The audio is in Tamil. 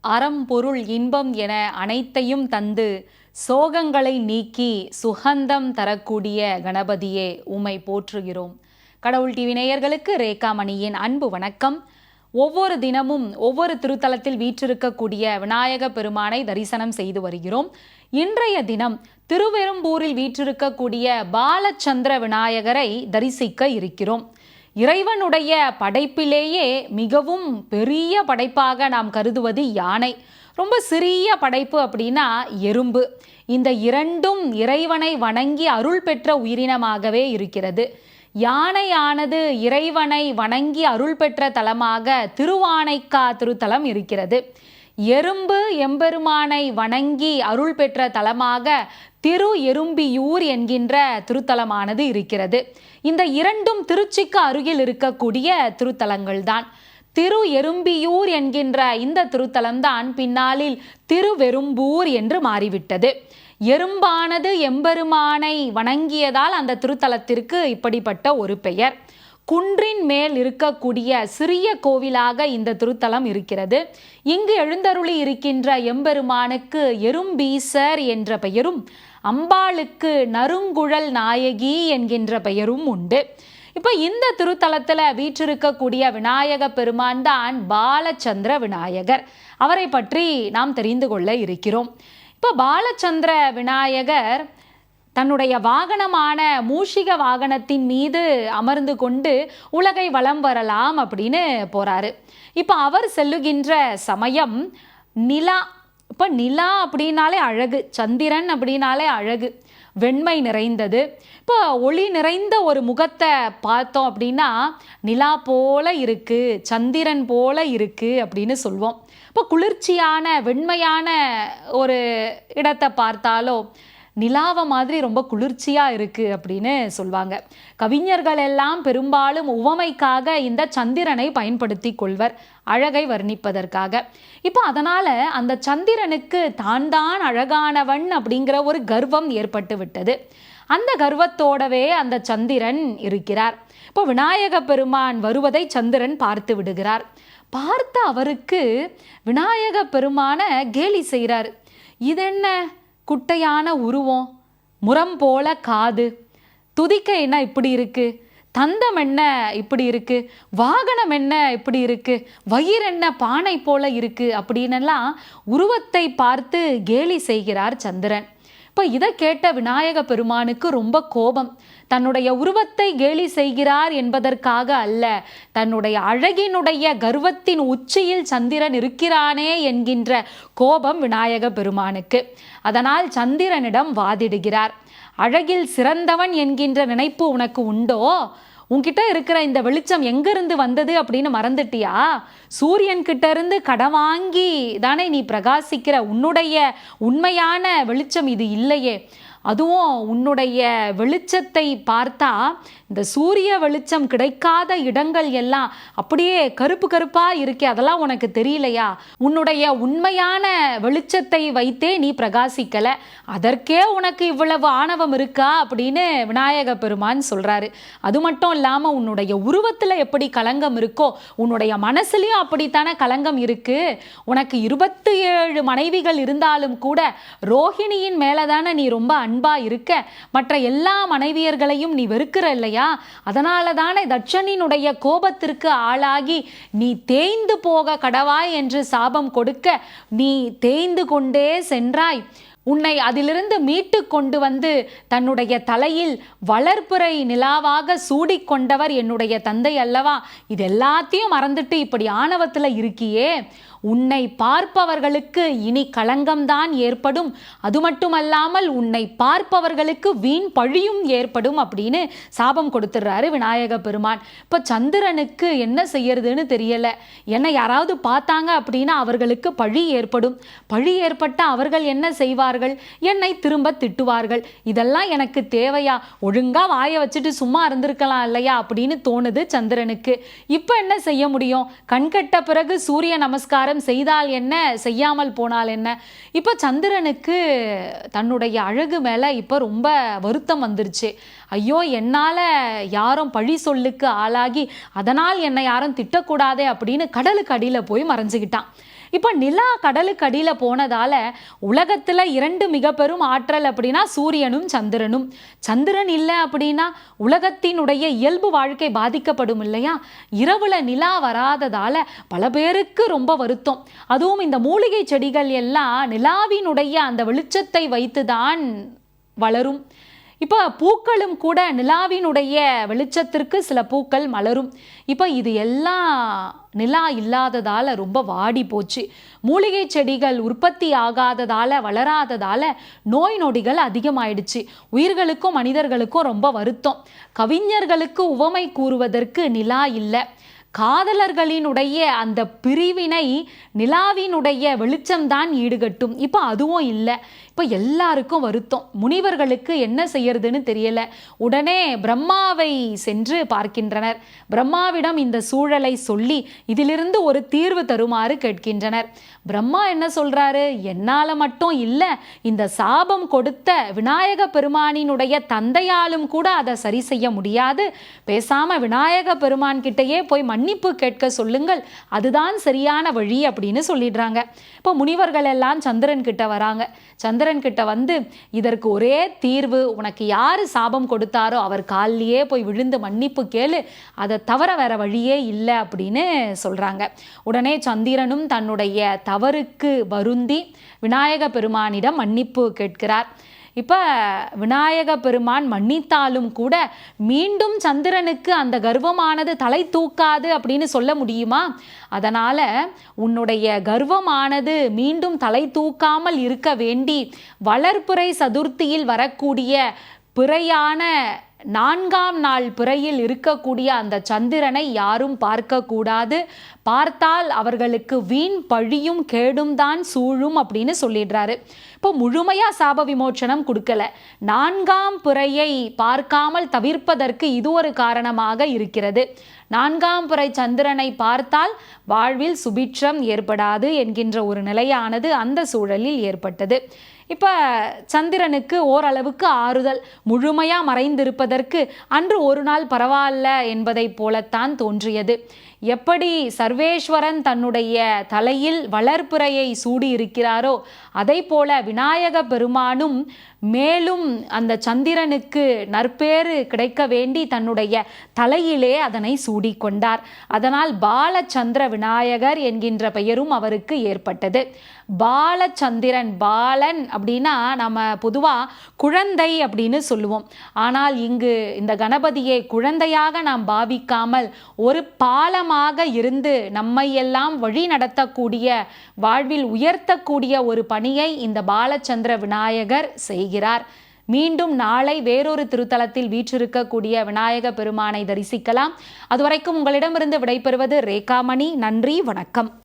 அறம் பொருள் இன்பம் என அனைத்தையும் தந்து சோகங்களை நீக்கி சுகந்தம் தரக்கூடிய கணபதியே உமை போற்றுகிறோம். கடவுள் டிவி நேயர்களுக்கு ரேகா மணியின் அன்பு வணக்கம். ஒவ்வொரு தினமும் ஒவ்வொரு திருத்தலத்தில் வீற்றிருக்கக்கூடிய விநாயக பெருமானை தரிசனம் செய்து வருகிறோம். இன்றைய தினம் திருவெரும்பூரில் வீற்றிருக்கக்கூடிய பாலச்சந்திர விநாயகரை தரிசிக்க இருக்கிறோம். இறைவனுடைய படைப்பிலேயே மிகவும் பெரிய படைப்பாக நாம் கருதுவது யானை. ரொம்ப சிறிய படைப்பு அப்படின்னா எறும்பு. இந்த இரண்டும் இறைவனை வணங்கி அருள் பெற்ற உயிரினமாகவே இருக்கிறது. யானையானது இறைவனை வணங்கி அருள் பெற்ற தலமாக திருவானைக்கா திருத்தலம் இருக்கிறது. எறும்பு எம்பெருமானை வணங்கி அருள் பெற்ற தலமாக திரு எறும்பியூர் என்கின்ற திருத்தலமானது இருக்கிறது. இந்த இரண்டும் திருச்சிக்கு அருகில் இருக்கக்கூடிய திருத்தலங்கள்தான். திரு எறும்பியூர் என்கின்ற இந்த திருத்தலம்தான் பின்னாளில் திருவெரும்பூர் என்று மாறிவிட்டது. எறும்பானது எம்பெருமானை வணங்கியதால் அந்த திருத்தலத்திற்கு இப்படிப்பட்ட ஒரு பெயர். குன்றின் மேல் இருக்கக்கூடிய சிறிய கோவிலாக இந்த திருத்தலம் இருக்கிறது. இங்கு எழுந்தருளி இருக்கின்ற எம்பெருமானுக்கு எறும்பீசர் என்ற பெயரும் அம்பாளுக்கு நறுங்குழல் நாயகி என்கின்ற பெயரும் உண்டு. இப்போ இந்த திருத்தலத்தில் வீற்றிருக்கக்கூடிய விநாயக பெருமான் தான் பாலச்சந்திர விநாயகர். அவரை பற்றி நாம் தெரிந்து கொள்ள இருக்கிறோம். இப்போ பாலச்சந்திர விநாயகர் தன்னுடைய வாகனமான மூஷிக வாகனத்தின் மீது அமர்ந்து கொண்டு உலகை வலம் வரலாம் அப்படின்னு போறாரு. இப்போ அவர் செல்லுகின்ற சமயம் நிலா இப்போ நிலா அப்படின்னாலே அழகு சந்திரன் அப்படின்னாலே அழகு வெண்மை நிறைந்தது. இப்போ ஒளி நிறைந்த ஒரு முகத்தை பார்த்தோம் அப்படின்னா நிலா போல இருக்கு சந்திரன் போல இருக்கு அப்படின்னு சொல்வோம். இப்போ குளிர்ச்சியான வெண்மையான ஒரு இடத்தை பார்த்தாலோ நிலாவை மாதிரி ரொம்ப குளிர்ச்சியாக இருக்குது அப்படின்னு சொல்வாங்க. கவிஞர்கள் எல்லாம் பெரும்பாலும் உவமைக்காக இந்த சந்திரனை பயன்படுத்தி கொள்வர் அழகை வர்ணிப்பதற்காக. இப்போ அதனால் அந்த சந்திரனுக்கு தான் தான் அழகானவன் அப்படிங்கிற ஒரு கர்வம் ஏற்பட்டு விட்டது. அந்த கர்வத்தோடவே அந்த சந்திரன் இருக்கிறார். இப்போ விநாயக பெருமான் வருவதை சந்திரன் பார்த்து விடுகிறார். பார்த்த அவருக்கு விநாயக பெருமான கேலி செய்கிறார் இதென்ன? குட்டையான உருவம் முரம் போல காது. துதிக்க என்ன இப்படி இருக்கு? தந்தம் என்ன இப்படி இருக்கு? வாகனம் என்ன இப்படி இருக்கு? வயிறு என்ன பானை போல இருக்கு? அப்படின்னெல்லாம் உருவத்தை பார்த்து கேலி செய்கிறார் சந்திரன். அப்போ இதை கேட்ட விநாயக பெருமானுக்கு ரொம்ப கோபம். தன்னுடைய உருவத்தை கேலி செய்கிறார் என்பதற்காக அல்ல தன்னுடைய அழகினுடைய கர்வத்தின் உச்சியில் சந்திரன் இருக்கிறானே என்கின்ற கோபம் விநாயக பெருமானுக்கு. அதனால் சந்திரனிடம் வாதிடுகிறார் அழகில் சிறந்தவன் என்கின்ற நினைப்பு உனக்கு உண்டோ? உன்கிட்ட இருக்கிற இந்த வெளிச்சம் எங்கேருந்து வந்தது அப்படின்னு மறந்துட்டியா? சூரியன் கிட்ட இருந்து கடன் வாங்கி தானே நீ பிரகாசிக்கிற உன்னுடைய உண்மையான வெளிச்சம் இது இல்லையே. அதுவும் உன்னுடைய வெளிச்சத்தை பார்த்தா இந்த சூரிய வெளிச்சம் கிடைக்காத இடங்கள் எல்லாம் அப்படியே கருப்பு கருப்பாக இருக்கே அதெல்லாம் உனக்கு தெரியலையா? உன்னுடைய உண்மையான வெளிச்சத்தை வைத்தே நீ பிரகாசிக்கல. அதற்கே உனக்கு இவ்வளவு ஆணவம் இருக்கா அப்படின்னு விநாயக பெருமான் சொல்கிறாரு அது மட்டும் இல்லாமல் உன்னுடைய உருவத்தில் எப்படி களங்கம் இருக்கோ உன்னுடைய மனசுலேயும் அப்படித்தானே களங்கம் இருக்கு. உனக்கு இருபத்தி ஏழு மனைவிகள் இருந்தாலும் கூட ரோஹிணியின் மேலதானே நீ ரொம்ப அன்பா இருக்க மற்ற எல்லா மனைவியர்களையும் நீ வெறுக்கிற இல்லையா? அதனால தானே தட்சனினுடைய கோபத்திற்கு ஆளாகி நீ தேய்ந்து போக கடவாய் என்று சாபம் கொடுக்க நீ தேய்ந்து கொண்டே சென்றாய். உன்னை அதிலிருந்து மீட்டு கொண்டு வந்து தன்னுடைய தலையில் வளர்ப்புறை நிலாவாக சூடிக்கொண்டவர் என்னுடைய தந்தை அல்லவா? இது எல்லாத்தையும் மறந்துட்டு இப்படி ஆணவத்தில் இருக்கியே. உன்னை பார்ப்பவர்களுக்கு இனி களங்கம்தான் ஏற்படும். அது மட்டுமல்லாமல் உன்னை பார்ப்பவர்களுக்கு வீண் பழியும் ஏற்படும் அப்படின்னு சாபம் கொடுத்துடுறாரு விநாயக பெருமான். இப்போ சந்திரனுக்கு என்ன செய்யறதுன்னு தெரியல. என்னை யாராவது பார்த்தாங்க அப்படின்னா அவர்களுக்கு பழி ஏற்படும். பழி ஏற்பட்ட அவர்கள் என்ன செய்வார்கள்? என்னை திரும்ப திட்டுவார்கள். இதெல்லாம் எனக்கு தேவையா? ஒழுங்கா வாயை வச்சுட்டு சும்மா இருந்திருக்கலாம் இல்லையா அப்படின்னு தோணுது சந்திரனுக்கு. இப்போ என்ன செய்ய முடியும்? கண்கட்ட பிறகு சூரிய நமஸ்காரம் செய்தால் என்ன? செய்யாமல் போனால் என்ன? இப்போ சந்திரனுக்கு தன்னுடைய அழகு மேலே இப்போ ரொம்ப வருத்தம் வந்துருச்சு. ஐயோ என்னால் யாரும் பழி சொல்லுக்கு ஆளாகி அதனால் என்னை யாரும் திட்டக்கூடாதே அப்படின்னு கடலுக்கு அடியில் போய் மறைஞ்சுக்கிட்டான். இப்போ நிலா கடலுக்கு அடியில் போனதால் உலகத்தில் இரண்டு மிக பெரும் ஆற்றல் அப்படின்னா சூரியனும் சந்திரனும். சந்திரன் இல்லை அப்படின்னா உலகத்தினுடைய இயல்பு வாழ்க்கை பாதிக்கப்படும் இல்லையா? இரவில் நிலா வராததால் பல பேருக்கு ரொம்ப வருத்தம். அதுவும் இந்த மூலிகை செடிகள் எல்லாம் நிலாவினுடைய அந்த வெளிச்சத்தை வைத்துதான் வளரும். இப்போ பூக்களும் கூட நிலாவினுடைய வெளிச்சத்திற்கு சில பூக்கள் மலரும். இப்போ இது எல்லாம் நிலா இல்லாததால் ரொம்ப வாடி போச்சு. மூலிகை செடிகள் உற்பத்தி ஆகாததால் வளராததால் நோய் நொடிகள் அதிகமாயிடுச்சு. உயிர்களுக்கும் மனிதர்களுக்கும் ரொம்ப வருத்தம். கவிஞர்களுக்கு உவமை கூறுவதற்கு நிலா இல்லை. காதலர்களினுடைய அந்த பிரிவினை நிலாவினுடைய வெளிச்சம்தான் ஈடுகட்டும். இப்போ அதுவும் இல்லை. இப்போ எல்லாருக்கும் வருத்தம். முனிவர்களுக்கு என்ன செய்யறதுன்னு தெரியல. உடனே பிரம்மாவை சென்று பார்க்கின்றனர். பிரம்மாவிடம் இந்த சூழலை சொல்லி இதிலிருந்து ஒரு தீர்வு தருமாறு கேட்கின்றனர். பிரம்மா என்ன சொல்றாரு? என்னால மட்டும் இல்லை இந்த சாபம் கொடுத்த விநாயக பெருமானினுடைய தந்தையாலும் கூட அதை சரி செய்ய முடியாது. பேசாம விநாயக பெருமான் கிட்டேயே போய் மன்னிப்பு கேட்க சொல்லுங்கள். அதுதான் சரியான வழி அப்படின்னு சொல்லிடுறாங்க. இப்போ முனிவர்கள் எல்லாம் சந்திரன் கிட்ட வராங்க. சந்திரன் கிட்ட வந்து இதற்கு ஒரே தீர்வு உனக்கு யார் சாபம் கொடுத்தாரோ அவர் காலிலேயே போய் விழுந்து மன்னிப்பு கேளு அதை தவிர வேற வழியே இல்லை அப்படின்னு சொல்றாங்க. உடனே சந்திரனும் தன்னுடைய தவறுக்கு வருந்தி விநாயக பெருமானிடம் மன்னிப்பு கேட்கிறார். இப்போ விநாயக பெருமான் மன்னித்தாலும் கூட மீண்டும் சந்திரனுக்கு அந்த கர்வமானது தலை தூக்காது அப்படின்னு சொல்ல முடியுமா? அதனால் உன்னுடைய கர்வமானது மீண்டும் தலை தூக்காமல் இருக்க வேண்டி வளர்ப்புரை சதுர்த்தியில் வரக்கூடிய பிறையான நான்காம் நாள் பிறையில் இருக்கக்கூடிய அந்த சந்திரனை யாரும் பார்க்கக்கூடாது. பார்த்தால் அவர்களுக்கு வீண் பழியும் கேடும் தான் சூழும் அப்படின்னு சொல்லிடுறாரு. இப்போ முழுமையாக சாப விமோச்சனம் கொடுக்கல. நான்காம் பிறையை பார்க்காமல் தவிர்ப்பதற்கு இது ஒரு காரணமாக இருக்கிறது. நான்காம் புறை சந்திரனை பார்த்தால் வாழ்வில் சுபிட்சம் ஏற்படாது என்கின்ற ஒரு நிலையானது அந்த சூழலில் ஏற்பட்டது. இப்போ சந்திரனுக்கு ஓரளவுக்கு ஆறுதல் முழுமையாக மறைந்திருப்பதற்கு அன்று ஒரு நாள் பரவாயில்ல என்பதைப் போலத்தான் தோன்றியது. எப்படி சர்வேஸ்வரன் தன்னுடைய தலையில் வளர்ப்புறையை சூடி இருக்கிறாரோ அதை போல விநாயக பெருமானும் மேலும் அந்த சந்திரனுக்கு நற்பேறு கிடைக்க வேண்டி தன்னுடைய தலையிலே அதனை சூடிக்கொண்டார். அதனால் பாலச்சந்திர விநாயகர் என்கின்ற பெயரும் அவருக்கு ஏற்பட்டது. பாலச்சந்திரன் பாலன் அப்படின்னா நம்ம பொதுவாக குழந்தை அப்படின்னு சொல்லுவோம். ஆனால் இங்கு இந்த கணபதியை குழந்தையாக நாம் பாவிக்காமல் ஒரு பாலம் பாலமாக இருந்து நம்மை எல்லாம் வழி நடத்தக்கூடிய வாழ்வில் உயர்த்தக்கூடிய ஒரு பணியை இந்த பாலச்சந்திர விநாயகர் செய்கிறார். மீண்டும் நாளை வேறொரு திருத்தலத்தில் வீற்றிருக்கக்கூடிய விநாயக பெருமானை தரிசிக்கலாம். அதுவரைக்கும் உங்களிடமிருந்து விடைபெறுவது ரேகாமணி. நன்றி வணக்கம்.